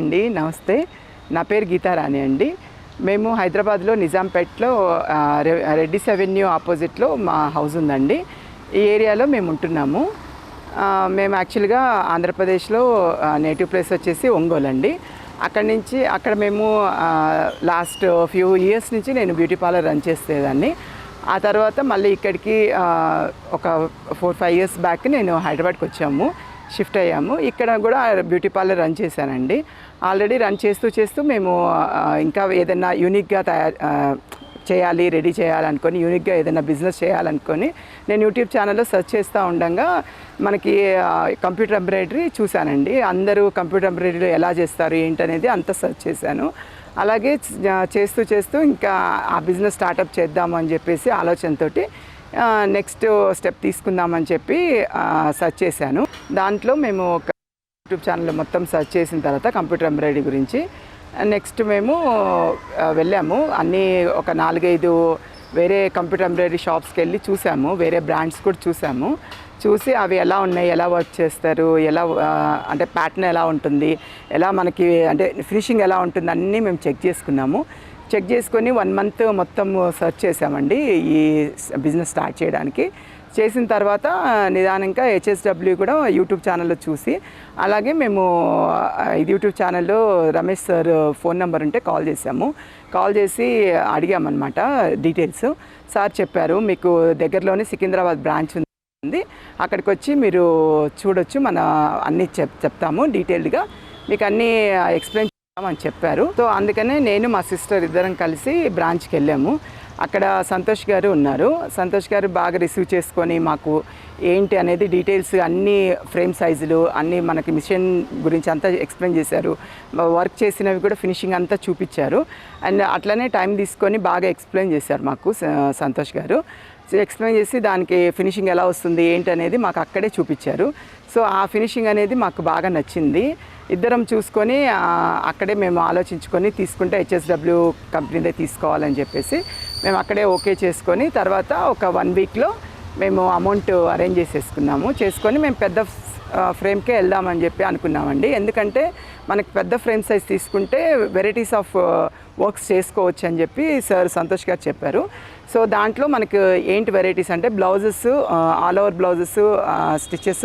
అండి నమస్తే. నా పేరు గీతారాణి అండి. మేము హైదరాబాద్లో నిజాంపేట్లో రె- రెడ్డిస్ అవెన్యూ ఆపోజిట్లో మా హౌస్ ఉందండి. ఈ ఏరియాలో మేము ఉంటున్నాము. మేము యాక్చువల్గా ఆంధ్రప్రదేశ్లో నేటివ్ ప్లేస్ వచ్చేసి ఒంగోలు అండి. అక్కడి నుంచి అక్కడ మేము లాస్ట్ ఫ్యూ ఇయర్స్ నుంచి నేను బ్యూటీ పార్లర్ రన్ చేసేదాన్ని. ఆ తర్వాత మళ్ళీ ఇక్కడికి ఒక ఫోర్ ఫైవ్ ఇయర్స్ బ్యాక్ నేను హైదరాబాద్కి వచ్చాము. షిఫ్ట్ అయ్యాము. ఇక్కడ కూడా బ్యూటీ పార్లర్ రన్ చేశానండి. ఆల్రెడీ రన్ చేస్తూ చేస్తూ మేము ఇంకా ఏదైనా యూనిక్గా తయారు చేయాలి రెడీ చేయాలనుకొని యూనిక్గా ఏదైనా బిజినెస్ చేయాలనుకొని నేను యూట్యూబ్ ఛానల్లో సెర్చ్ చేస్తూ ఉండగా మనకి కంప్యూటర్ ఎంబ్రాయిడరీ చూశానండి. అందరూ కంప్యూటర్ ఎంబ్రాయిడరీలో ఎలా చేస్తారు ఏంటనేది అంతా సెర్చ్ చేశాను. అలాగే చేస్తూ చేస్తూ ఇంకా ఆ బిజినెస్ స్టార్టప్ చేద్దాము అని చెప్పేసి ఆలోచనతోటి నెక్స్ట్ స్టెప్ తీసుకుందామని చెప్పి సెర్చ్ చేశాను. దాంట్లో మేము ఒక యూట్యూబ్ ఛానల్ మొత్తం సెర్చ్ చేసిన తర్వాత కంప్యూటర్ ఎంబ్రాయిడరీ గురించి నెక్స్ట్ మేము వెళ్ళాము. అన్నీ ఒక నాలుగైదు వేరే కంప్యూటర్ ఎంబ్రాయిడరీ షాప్స్కి వెళ్ళి చూసాము. వేరే బ్రాండ్స్ కూడా చూసాము. చూసి అవి ఎలా ఉన్నాయి ఎలా వర్క్ చేస్తారు ఎలా అంటే ప్యాటర్న్ ఎలా ఉంటుంది ఎలా మనకి అంటే ఫినిషింగ్ ఎలా ఉంటుంది అన్నీ మేము చెక్ చేసుకున్నాము. చెక్ చేసుకొని వన్ మంత్ మొత్తం సెర్చ్ చేసామండి ఈ బిజినెస్ స్టార్ట్ చేయడానికి. చేసిన తర్వాత నిదానంగా హెచ్ఎస్డబ్ల్యూ కూడా యూట్యూబ్ ఛానల్లో చూసి అలాగే మేము ఇది యూట్యూబ్ ఛానల్లో రమేష్ సార్ ఫోన్ నెంబర్ ఉంటే కాల్ చేసాము కాల్ చేసి అడిగామన్నమాట డీటెయిల్స్. సార్ చెప్పారు మీకు దగ్గరలోనే సికింద్రాబాద్ బ్రాంచ్ ఉంది. అక్కడికి వచ్చి మీరు చూడొచ్చు మన అన్నీ చెప్ చెప్తాము డీటెయిల్డ్గా. మీకు అన్నీ ఎక్స్ప్లెయిన్ అని చెప్పారు. సో అందుకనే నేను మా సిస్టర్ ఇద్దరం కలిసి బ్రాంచ్కి వెళ్ళాము. అక్కడ సంతోష్ గారు ఉన్నారు. సంతోష్ గారు బాగా రిసీవ్ చేసుకొని మాకు ఏంటి అనేది డీటెయిల్స్ అన్ని ఫ్రేమ్ సైజులు అన్నీ మనకి మిషన్ గురించి అంతా ఎక్స్ప్లెయిన్ చేశారు. వర్క్ చేసినవి కూడా ఫినిషింగ్ అంతా చూపించారు. అండ్ అట్లనే టైం తీసుకొని బాగా ఎక్స్ప్లెయిన్ చేశారు మాకు సంతోష్ గారు. ఎక్స్ప్లెయిన్ చేసి దానికి ఫినిషింగ్ ఎలా వస్తుంది ఏంటి అనేది మాకు అక్కడే చూపించారు. సో ఆ ఫినిషింగ్ అనేది మాకు బాగా నచ్చింది. ఇద్దరం చూసుకొని అక్కడే మేము ఆలోచించుకొని తీసుకుంటే హెచ్ఎస్డబ్ల్యూ కంపెనీదే తీసుకోవాలని చెప్పేసి మేము అక్కడే ఓకే చేసుకొని తర్వాత ఒక వన్ వీక్లో మేము అమౌంట్ అరేంజ్ చేసేసుకున్నాము. చేసుకొని మేము పెద్ద ఫ్రేమ్కే వెళ్దామని చెప్పి అనుకున్నామండి. ఎందుకంటే మనకి పెద్ద ఫ్రేమ్ సైజ్ తీసుకుంటే వెరైటీస్ ఆఫ్ వర్క్స్ చేసుకోవచ్చు అని చెప్పి సార్ సంతోష్ గారు చెప్పారు. సో దాంట్లో మనకు ఏంటి వెరైటీస్ అంటే blouses all over blouses stitches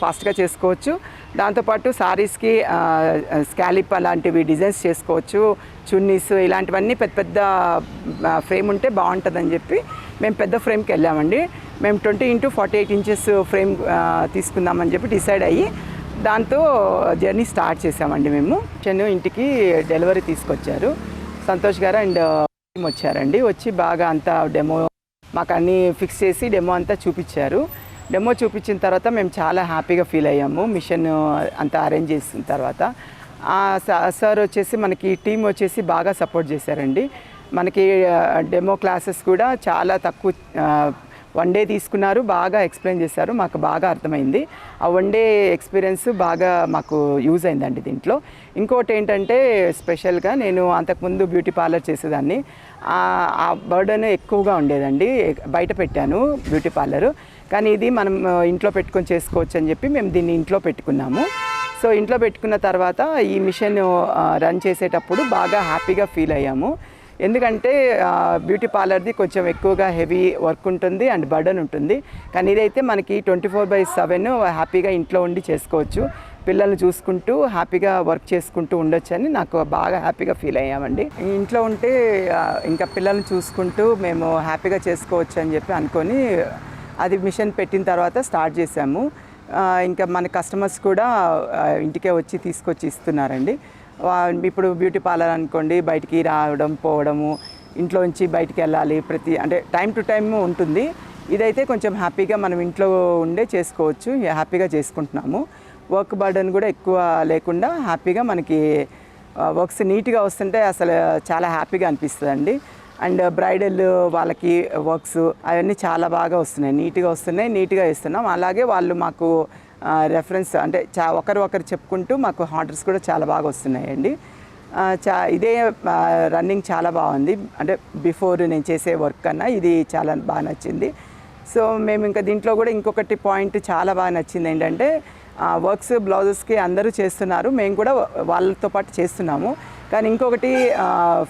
ఫాస్ట్గా చేసుకోవచ్చు. దాంతోపాటు సారీస్కి స్కాలిప్ అలాంటివి డిజైన్స్ చేసుకోవచ్చు. చున్నీస్ ఇలాంటివన్నీ పెద్ద పెద్ద ఫ్రేమ్ ఉంటే బాగుంటుందని చెప్పి మేము పెద్ద ఫ్రేమ్కి వెళ్ళామండి. మేము twenty into forty eight inches frame తీసుకుందామని చెప్పి డిసైడ్ అయ్యి దాంతో జర్నీ స్టార్ట్ చేసామండి మేము. చెన్ను ఇంటికి డెలివరీ తీసుకొచ్చారు. సంతోష్ గారు అండ్ వచ్చారండి. వచ్చి బాగా అంతా డెమో మాకు అన్నీ ఫిక్స్ చేసి డెమో అంతా చూపించారు. డెమో చూపించిన తర్వాత మేము చాలా హ్యాపీగా ఫీల్ అయ్యాము. మిషన్ అంతా అరేంజ్ చేసిన తర్వాత. సార్ వచ్చేసి మనకి టీం వచ్చేసి బాగా సపోర్ట్ చేశారండి. మనకి డెమో క్లాసెస్ కూడా చాలా తక్కువ వన్ డే తీసుకున్నారు బాగా ఎక్స్ప్లెయిన్ చేశారు మాకు బాగా అర్థమైంది. ఆ వన్ డే ఎక్స్పీరియన్స్ బాగా మాకు యూజ్ అయిందండి దీంట్లో. ఇంకోటి ఏంటంటే స్పెషల్గా నేను అంతకుముందు బ్యూటీ పార్లర్ చేసేదాన్ని. ఆ- ఆ బర్డన్ ఎక్కువగా ఉండేదండి. బయట పెట్టాను బ్యూటీ పార్లరు కానీ ఇది మనం ఇంట్లో పెట్టుకొని చేసుకోవచ్చు అని చెప్పి మేము దీన్ని ఇంట్లో పెట్టుకున్నాము. సో ఇంట్లో పెట్టుకున్న తర్వాత ఈ మిషన్ రన్ చేసేటప్పుడు బాగా హ్యాపీగా ఫీల్ అయ్యాము. ఎందుకంటే బ్యూటీ పార్లర్ది కొంచెం ఎక్కువగా హెవీ వర్క్ ఉంటుంది అండ్ బర్డన్ ఉంటుంది. కానీ ఇదైతే మనకి ట్వంటీ ఫోర్ బై సెవెన్ హ్యాపీగా ఇంట్లో ఉండి చేసుకోవచ్చు. పిల్లల్ని చూసుకుంటూ హ్యాపీగా వర్క్ చేసుకుంటూ ఉండొచ్చు అని నాకు బాగా హ్యాపీగా ఫీల్ అయ్యామండి. ఇంట్లో ఉంటే ఇంకా పిల్లల్ని చూసుకుంటూ మేము హ్యాపీగా చేసుకోవచ్చు అని చెప్పి అనుకొని అది మిషన్ పెట్టిన తర్వాత స్టార్ట్ చేసాము ఇంకా మన కస్టమర్స్ కూడా ఇంటికే వచ్చి తీసుకొచ్చి ఇస్తున్నారండి. వా- ఇప్పుడు బ్యూటీ పార్లర్ అనుకోండి బయటికి రావడం పోవడము ఇంట్లోంచి బయటికి వెళ్ళాలి ప్రతి అంటే టైం టు టైం ఉంటుంది. ఇదైతే కొంచెం హ్యాపీగా మనం ఇంట్లో ఉండే చేసుకోవచ్చు హ్యాపీగా చేసుకుంటున్నాము. వర్క్ బర్డన్ కూడా ఎక్కువ లేకుండా హ్యాపీగా మనకి వర్క్స్ నీట్గా వస్తుంటే అసలు చాలా హ్యాపీగా అనిపిస్తుంది అండి అండ్ బ్రైడల్ వాళ్ళకి వర్క్స్ అవన్నీ చాలా బాగా వస్తున్నాయి. నీట్గా వస్తున్నాయి. నీట్గా ఇస్తున్నాం. అలాగే వాళ్ళు మాకు రెఫరెన్స్ అంటే చా ఒకరు ఒకరు చెప్పుకుంటూ మాకు ఆర్డర్స్ కూడా చాలా బాగా వస్తున్నాయండి. చా ఇదే రన్నింగ్ చాలా బాగుంది. అంటే బిఫోర్ నేను చేసే వర్క్ కన్నా ఇది చాలా బాగా నచ్చింది. సో మేము ఇంకా దీంట్లో కూడా ఇంకొకటి పాయింట్ చాలా బాగా నచ్చింది ఏంటంటే వర్క్స్ బ్లౌజెస్కి అందరూ చేస్తున్నారు. మేము కూడా వాళ్ళతో పాటు చేస్తున్నాము. కానీ ఇంకొకటి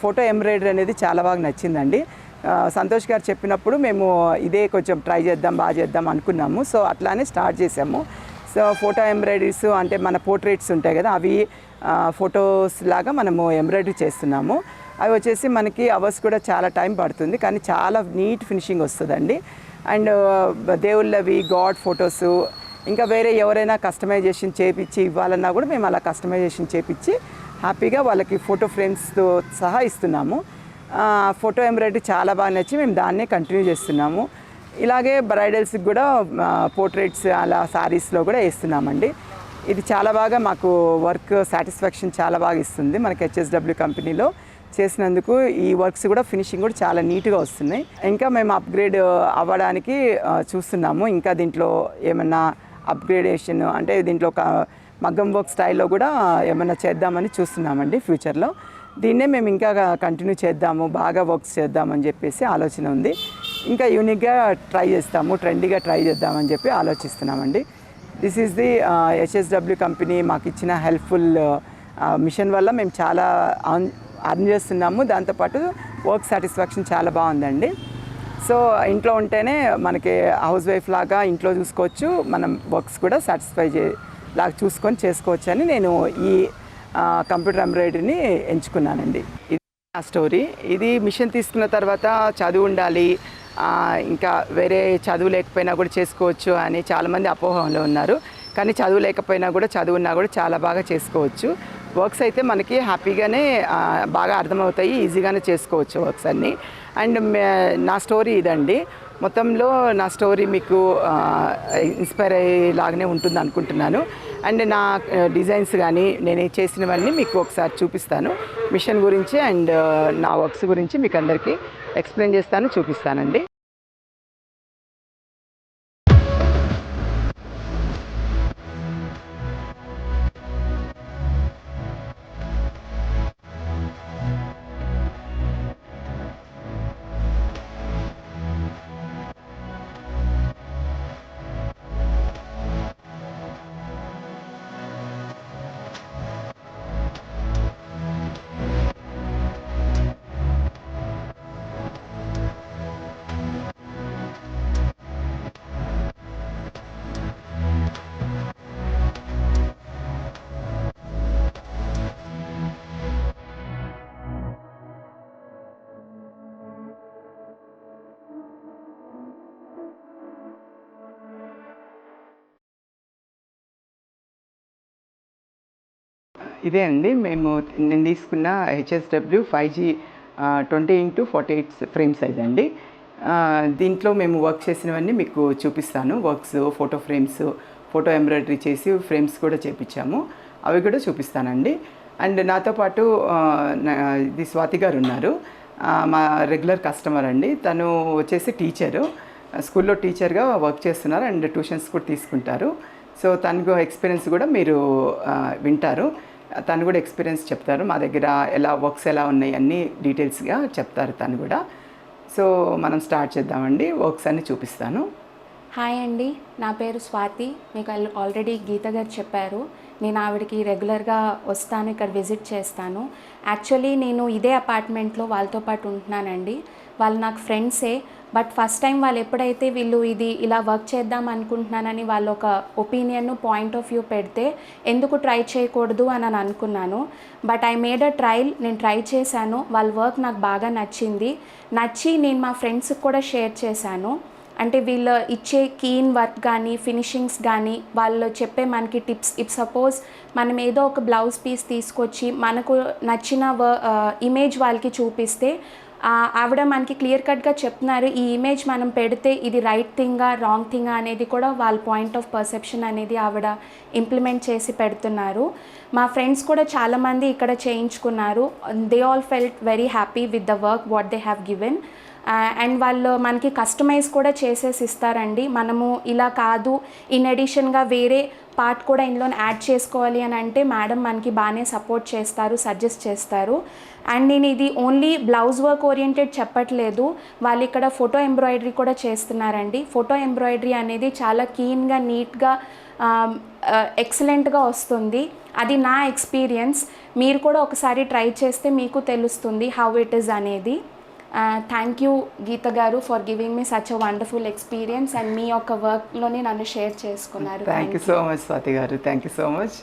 ఫోటో ఎంబ్రాయిడరీ అనేది చాలా బాగా నచ్చిందండి. సంతోష్ గారు చెప్పినప్పుడు మేము ఇదే కొంచెం ట్రై చేద్దాం బాగా చేద్దాం అనుకున్నాము. సో అట్లానే స్టార్ట్ చేసాము సో ఫోటో ఎంబ్రాయిడరీస్ అంటే మన పోర్ట్రేట్స్ ఉంటాయి కదా అవి ఫొటోస్ లాగా మనము ఎంబ్రాయిడరీ చేస్తున్నాము. అవి వచ్చేసి మనకి అవర్స్ కూడా చాలా టైం పడుతుంది. కానీ చాలా నీట్ ఫినిషింగ్ వస్తుందండి. అండ్ దేవుళ్ళవి గాడ్ ఫొటోస్ ఇంకా వేరే ఎవరైనా కస్టమైజేషన్ చేపించి ఇవ్వాలన్నా కూడా మేము అలా కస్టమైజేషన్ చేపించి హ్యాపీగా వాళ్ళకి ఫోటో ఫ్రేమ్స్తో సహా ఇస్తున్నాము. ఫోటో ఎంబ్రాయిడరీ చాలా బాగా నచ్చి మేము దాన్నే కంటిన్యూ చేస్తున్నాము. ఇలాగే బ్రైడల్స్కి కూడా పోర్ట్రేట్స్ అలా శారీస్లో కూడా వేస్తున్నామండి. ఇది చాలా బాగా మాకు వర్క్ సాటిస్ఫాక్షన్ చాలా బాగా ఇస్తుంది మనకి హెచ్ఎస్డబ్ల్యూ కంపెనీలో చేసినందుకు. ఈ వర్క్స్ కూడా ఫినిషింగ్ కూడా చాలా నీట్గా వస్తున్నాయి. ఇంకా మేము అప్గ్రేడ్ అవ్వడానికి చూస్తున్నాము. ఇంకా దీంట్లో ఏమన్నా అప్గ్రేడేషన్ అంటే దీంట్లో ఒక మగ్గం వర్క్ స్టైల్లో కూడా ఏమైనా చేద్దామని చూస్తున్నామండి ఫ్యూచర్లో. దీన్నే మేము ఇంకా కంటిన్యూ చేద్దాము బాగా వర్క్స్ చేద్దామని చెప్పేసి ఆలోచన ఉంది. ఇంకా యూనిక్గా ట్రై చేస్తాము ట్రెండీగా ట్రై చేద్దామని చెప్పి ఆలోచిస్తున్నామండి. This is the HSW company మాకు ఇచ్చిన హెల్ప్ఫుల్ మిషన్ వల్ల మేము చాలా అర్న్ చేస్తున్నాము. దాంతోపాటు వర్క్ సాటిస్ఫాక్షన్ చాలా బాగుందండి. సో ఇంట్లో ఉంటేనే మనకి హౌస్ వైఫ్ లాగా ఇంట్లో చూసుకోవచ్చు. మనం వర్క్స్ కూడా సాటిస్ఫై చే లాగా చూసుకొని చేసుకోవచ్చు అని నేను ఈ కంప్యూటర్ ఎంబ్రాయిడరీని ఎంచుకున్నానండి. ఇది నా స్టోరీ. ఇది మిషన్ తీసుకున్న తర్వాత చదువు ఉండాలి. ఇంకా వేరే చదువు లేకపోయినా కూడా చేసుకోవచ్చు అని చాలామంది అపోహంలో ఉన్నారు. కానీ చదువు లేకపోయినా కూడా చదువున్నా కూడా చాలా బాగా చేసుకోవచ్చు. వర్క్స్ అయితే మనకి హ్యాపీగానే బాగా అర్థమవుతాయి ఈజీగానే చేసుకోవచ్చు వర్క్స్ అన్నీ. అండ్ నా స్టోరీ ఇదండి. మొత్తంలో నా స్టోరీ మీకు ఇన్స్పైర్ అయ్యేలాగానే ఉంటుంది అనుకుంటున్నాను. అండ్ నా డిజైన్స్ కానీ నేను చేసినవన్నీ మీకు ఒకసారి చూపిస్తాను. మిషన్ గురించి అండ్ నా వర్క్స్ గురించి మీకు అందరికీ ఎక్స్ప్లెయిన్ చేస్తాను చూపిస్తానండి. ఇదే అండి. మేము నేను తీసుకున్న HSW five G twenty into forty eight frame size అండి. దీంట్లో మేము వర్క్ చేసినవన్నీ మీకు చూపిస్తాను. Works photo frames photo embroidery చేసి ఫ్రేమ్స్ కూడా చేపించాము. అవి కూడా చూపిస్తానండి. అండ్ నాతో పాటు ఇది స్వాతి గారు ఉన్నారు. మా రెగ్యులర్ కస్టమర్ అండి. తను వచ్చేసి టీచరు స్కూల్లో టీచర్గా వర్క్ చేస్తున్నారు. అండ్ ట్యూషన్స్ కూడా తీసుకుంటారు. సో తనకు ఎక్స్పీరియన్స్ కూడా మీరు వింటారు. తను కూడా ఎక్స్పీరియన్స్ చెప్తారు. మా దగ్గర ఎలా వర్క్స్ ఎలా ఉన్నాయి అన్నీ డీటెయిల్స్గా చెప్తారు తను కూడా. సో మనం స్టార్ట్ చేద్దామండి. వర్క్స్ అన్ని చూపిస్తాను. హాయ్ అండి. నా పేరు స్వాతి. మీకు ఆల్రెడీ గీత గారు చెప్పారు. నేను ఆవిడకి రెగ్యులర్గా వస్తాను ఇక్కడ విజిట్ చేస్తాను. యాక్చువల్లీ నేను ఇదే అపార్ట్మెంట్లో వాళ్ళతో పాటు ఉంటున్నానండి. వాళ్ళు నాకు ఫ్రెండ్సే బట్ ఫస్ట్ టైం వాళ్ళు ఎప్పుడైతే వీళ్ళు ఇది ఇలా వర్క్ చేద్దాం అనుకుంటున్నానని వాళ్ళు ఒక ఒపీనియన్ను పాయింట్ ఆఫ్ వ్యూ పెడితే ఎందుకు ట్రై చేయకూడదు అని అని అనుకున్నాను. But I made a trial నేను ట్రై చేశాను. వాళ్ళ వర్క్ నాకు బాగా నచ్చింది. నచ్చి నేను మా ఫ్రెండ్స్కి కూడా షేర్ చేశాను. అంటే వీళ్ళు ఇచ్చే కీన్ వర్క్ కానీ ఫినిషింగ్స్ కానీ వాళ్ళు చెప్పే మనకి టిప్స్ ఇఫ్ సపోజ్ మనం ఏదో ఒక బ్లౌజ్ పీస్ తీసుకొచ్చి మనకు నచ్చిన ఇమేజ్ వాళ్ళకి చూపిస్తే ఆవిడ మనకి క్లియర్ కట్గా చెప్తున్నారు ఈ ఇమేజ్ మనం పెడితే ఇది రైట్ థింగా రాంగ్ థింగా అనేది కూడా వాళ్ళ పాయింట్ ఆఫ్ పర్సెప్షన్ అనేది ఆవిడ ఇంప్లిమెంట్ చేసి పెడుతున్నారు. మా ఫ్రెండ్స్ కూడా చాలామంది ఇక్కడ చేయించుకున్నారు. They all felt very happy with the work what they have given and వాళ్ళు మనకి కస్టమైజ్ కూడా చేసేసి ఇస్తారండి. మనము ఇలా కాదు ఇన్ అడిషన్గా వేరే పార్ట్ కూడా ఇందులో యాడ్ చేసుకోవాలి అని అంటే మేడం మనకి బాగానే సపోర్ట్ చేస్తారు సజెస్ట్ చేస్తారు. అండ్ నేను ఇది ఓన్లీ బ్లౌజ్ వర్క్ ఓరియంటెడ్ చెప్పట్లేదు. వాళ్ళు ఇక్కడ ఫోటో ఎంబ్రాయిడరీ కూడా చేస్తున్నారండి. ఫోటో ఎంబ్రాయిడరీ అనేది చాలా కీన్గా నీట్గా ఎక్సలెంట్గా వస్తుంది. అది నా ఎక్స్పీరియన్స్ మీరు కూడా ఒకసారి ట్రై చేస్తే మీకు తెలుస్తుంది హౌ ఇట్ ఈస్ అనేది. Thank you Geetha garu for giving me such a wonderful experience and మీ యొక్క వర్క్లోని నన్ను షేర్ చేసుకున్నారు. Thank you so much Swathi garu. Thank you so much